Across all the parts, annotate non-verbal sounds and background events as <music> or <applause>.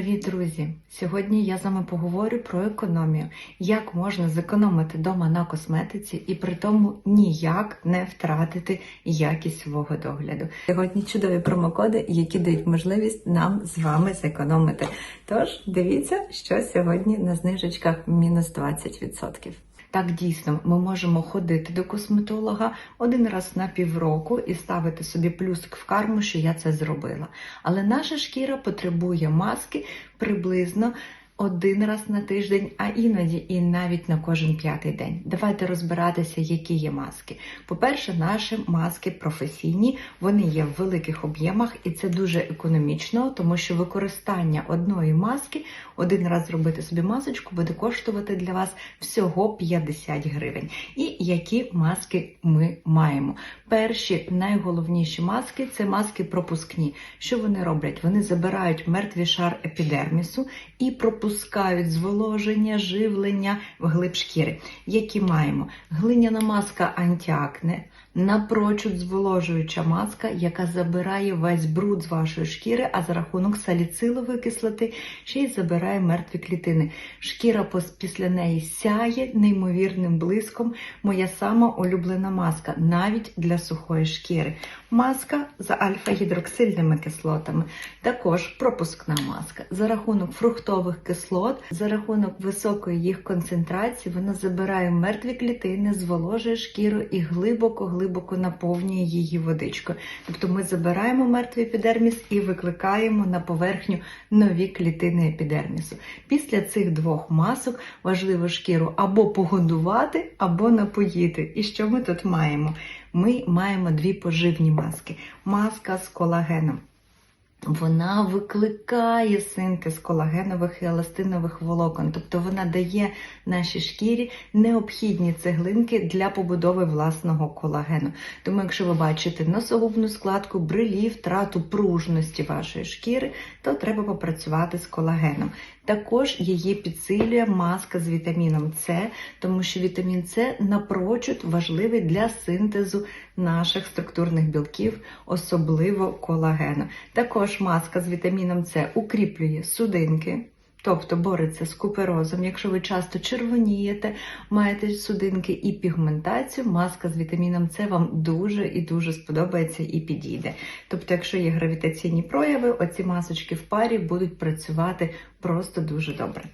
Привіт, друзі! Сьогодні я з вами поговорю про економію, як можна зекономити вдома на косметиці і при тому ніяк не втратити якість свого догляду. Сьогодні чудові промокоди, які дають можливість нам з вами зекономити. Тож дивіться, що сьогодні на знижечках мінус 20%. Так, дійсно, ми можемо ходити до косметолога один раз на півроку і ставити собі плюсик в карму, що я це зробила. Але наша шкіра потребує маски приблизно один раз на тиждень, а іноді і навіть на кожен п'ятий день. Давайте розбиратися, які є маски. По-перше, наші маски професійні, вони є в великих об'ємах, і це дуже економічно, тому що використання одної маски, один раз зробити собі масочку, буде коштувати для вас всього 50 гривень. І які маски ми маємо? Перші найголовніші маски це маски пропускні. Що вони роблять? Вони забирають мертвий шар епідермісу і пропускають зволоження, живлення в глиб шкіри. Які маємо? Глиняна маска антиакне, напрочуд зволожуюча маска, яка забирає весь бруд з вашої шкіри, а за рахунок саліцилової кислоти ще й забирає мертві клітини. Шкіра після неї сяє неймовірним блиском. Моя сама улюблена маска, навіть для сухої шкіри. Маска з альфа-гідроксильними кислотами. Також пропускна маска. За рахунок фруктових кислот, за рахунок високої їх концентрації, вона забирає мертві клітини, зволожує шкіру і глибоко-глибоко наповнює її водичкою. Тобто ми забираємо мертвий епідерміс і викликаємо на поверхню нові клітини епідермісу. Після цих двох масок важливо шкіру або погодувати, або напоїти. І що ми тут маємо? Ми маємо дві поживні маски: маска з колагеном. Вона викликає синтез колагенових і еластинових волокон, тобто вона дає нашій шкірі необхідні цеглинки для побудови власного колагену. Тому, якщо ви бачите носогубну складку, брилі, втрату пружності вашої шкіри, то треба попрацювати з колагеном. Також її підсилює маска з вітаміном С, тому що вітамін С напрочуд важливий для синтезу наших структурних білків, особливо колагену. Також маска з вітаміном С укріплює судинки. Тобто бореться з куперозом. Якщо ви часто червонієте, маєте судинки і пігментацію, маска з вітаміном С вам дуже і дуже сподобається і підійде. Тобто, якщо є гравітаційні прояви, оці масочки в парі будуть працювати просто дуже добре.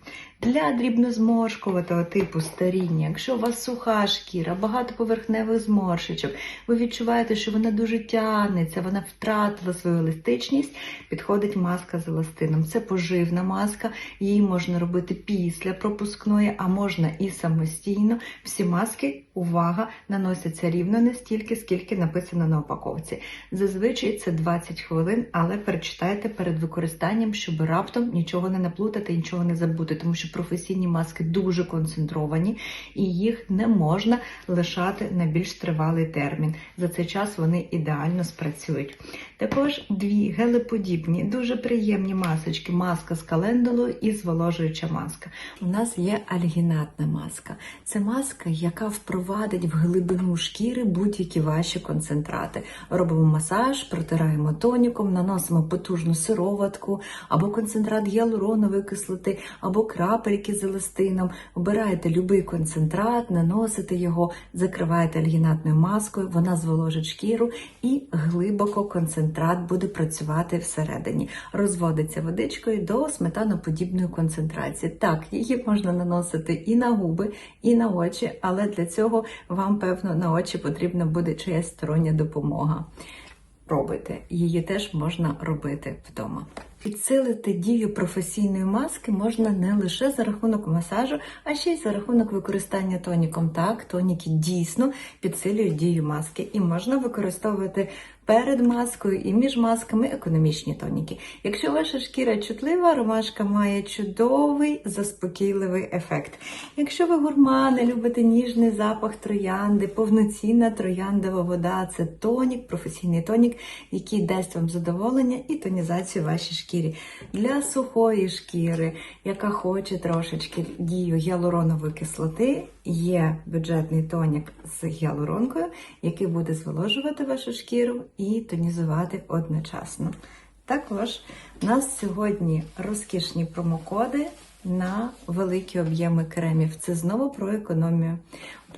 Для дрібнозморшкуватого типу старіння, якщо у вас суха шкіра, багато поверхневих зморшечок, ви відчуваєте, що вона дуже тягнеться, вона втратила свою еластичність, підходить маска з еластином. Це поживна маска, її можна робити після пропускної, а можна і самостійно. Всі маски, увага, наносяться рівно не стільки, скільки написано на упаковці. Зазвичай це 20 хвилин, але перечитайте перед використанням, щоб раптом нічого не наплутати, нічого не забути, тому що професійні маски дуже концентровані і їх не можна лишати на більш тривалий термін. За цей час вони ідеально спрацюють. Також дві гелеподібні, дуже приємні масочки: маска з календулою і зволожуюча маска. У нас є альгінатна маска. Це маска, яка впровадить в глибину шкіри будь-які ваші концентрати. Робимо масаж, протираємо тоніком, наносимо потужну сироватку або концентрат гіалуронової кислоти, або крапельки з еластином. Обираєте будь-який концентрат, наносите його, закриваєте альгінатною маскою, вона зволожить шкіру і глибоко концентрат буде працювати всередині. Розводиться водичкою до сметаноподібної концентрації. Так, її можна наносити і на губи, і на очі, але для цього вам, певно, на очі потрібна буде чиясь стороння допомога. Пробуйте, її теж можна робити вдома. Підсилити дію професійної маски можна не лише за рахунок масажу, а ще й за рахунок використання тоніком. Так, тоніки дійсно підсилюють дію маски і можна використовувати перед маскою і між масками економічні тоніки. Якщо ваша шкіра чутлива, ромашка має чудовий заспокійливий ефект. Якщо ви гурмани, любите ніжний запах троянди, повноцінна трояндова вода це тонік, професійний тонік, який дасть вам задоволення і тонізацію вашій шкірі. Для сухої шкіри, яка хоче трошечки дію гіалуронової кислоти, є бюджетний тонік з гіалуронкою, який буде зволожувати вашу шкіру і тонізувати одночасно. Також у нас сьогодні розкішні промокоди на великі об'єми кремів. Це знову про економію.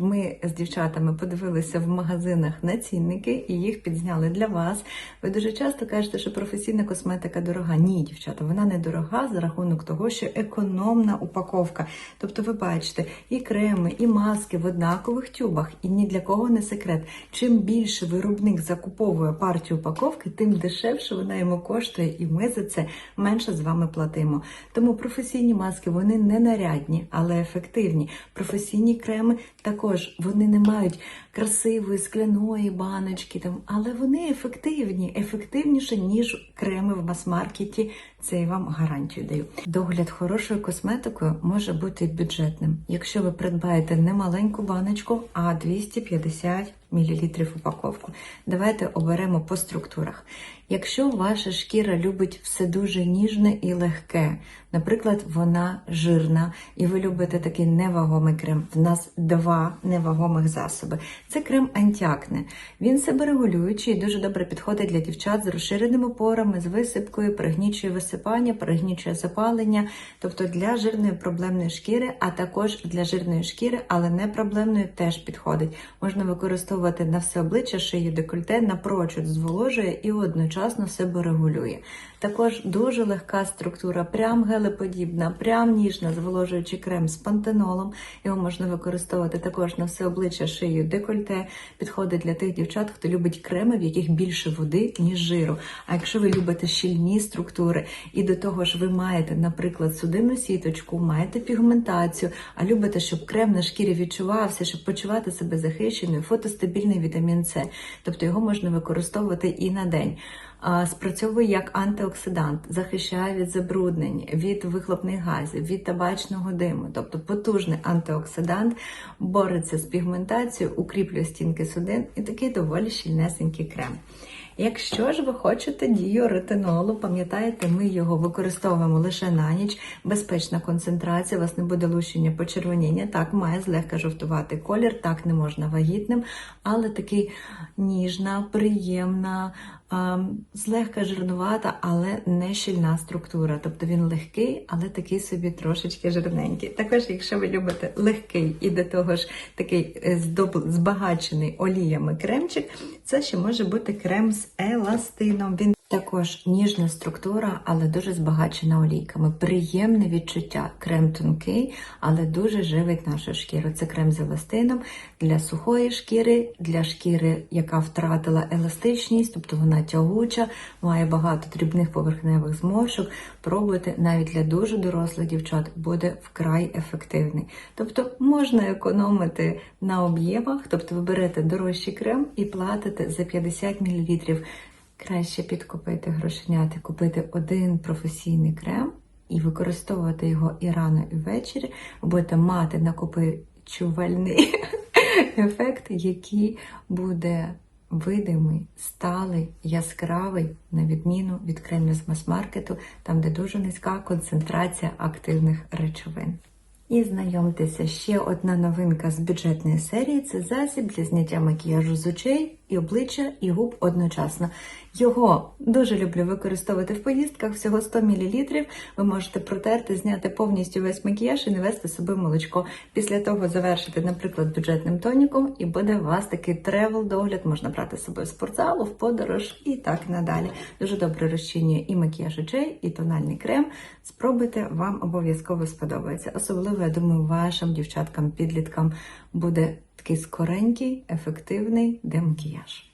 Ми з дівчатами подивилися в магазинах на цінники і їх підзняли для вас. Ви дуже часто кажете, що професійна косметика дорога. Ні, дівчата, вона не дорога за рахунок того, що економна упаковка. Тобто, ви бачите, і креми, і маски в однакових тюбах, і ні для кого не секрет. Чим більше виробник закуповує партію упаковки, тим дешевше вона йому коштує, і ми за це менше з вами платимо. Тому професійні маски вони не нарядні, але ефективні. Професійні креми також вони не мають красивої скляної баночки, там, але вони ефективні, ефективніше, ніж креми в мас-маркеті. Це я вам гарантію даю. Догляд хорошою косметикою може бути бюджетним, якщо ви придбаєте не маленьку баночку, а 250 мл упаковку. Давайте оберемо по структурах. Якщо ваша шкіра любить все дуже ніжне і легке, наприклад, вона жирна, і ви любите такий невагомий крем. В нас два невагомих засоби. Це крем антіакне. Він себе регулюючий і дуже добре підходить для дівчат з розширеними порами, з висипкою, пригнічує висипання, пригнічує запалення, тобто для жирної проблемної шкіри, а також для жирної шкіри, але не проблемної, теж підходить. Можна використовувати на все обличчя, шию, декольте, напрочуд зволожує і одночасно себе регулює. Також дуже легка структура, прям гелеподібна, прям ніжна, зволожуючий крем з пантенолом. Його можна використовувати також на все обличчя, шию, декольте. Підходить для тих дівчат, хто любить креми, в яких більше води, ніж жиру. А якщо ви любите щільні структури, і до того ж ви маєте, наприклад, судинну сіточку, маєте пігментацію, а любите, щоб крем на шкірі відчувався, щоб почувати себе захищеною, фотостабільний вітамін С. Тобто його можна використовувати і на день. Спрацьовує як антиоксидант, захищає від забруднень, від вихлопних газів, від табачного диму, тобто потужний антиоксидант, бореться з пігментацією, укріплює стінки судин і такий доволі щільнесенький крем. Якщо ж ви хочете дію ретинолу, пам'ятаєте, ми його використовуємо лише на ніч. Безпечна концентрація, у вас не буде лущення почервоніння. Так, має злегка жовтувати колір, так не можна вагітним, але такий ніжна, приємна, злегка жирнувата, але не щільна структура. Тобто він легкий, але такий собі трошечки жирненький. Також, якщо ви любите легкий і до того ж такий е, збагачений оліями кремчик, це ще може бути крем з еластином. Він також ніжна структура, але дуже збагачена олійками. Приємне відчуття. Крем тонкий, але дуже живить нашу шкіру. Це крем з еластином для сухої шкіри, для шкіри, яка втратила еластичність, тобто вона тягуча, має багато дрібних поверхневих зморшок. Пробуйте навіть для дуже дорослих дівчат буде вкрай ефективний. Тобто можна економити на об'ємах, тобто ви берете дорожчий крем і платите за 50 мл. Краще підкупити грошеняти, купити один професійний крем і використовувати його і рано, і ввечері. Будете мати накопичувальний <laughs> ефект, який буде видимий, сталий, яскравий, на відміну від кремів з мас-маркету, там, де дуже низька концентрація активних речовин. І знайомтеся, ще одна новинка з бюджетної серії це засіб для зняття макіяжу з очей і обличчя і губ одночасно. Його дуже люблю використовувати в поїздках, всього 100 мл. Ви можете протерти, зняти повністю весь макіяж і не вести з собою молочко. Після того завершити, наприклад, бюджетним тоніком, і буде у вас такий тревел-догляд, можна брати з собою в спортзалу, в подорож і так надалі. Дуже добре розчинює і макіяж очей, і тональний крем. Спробуйте, вам обов'язково сподобається. Особливо, я думаю, вашим дівчаткам, підліткам буде такий скоренький, ефективний демакіяж.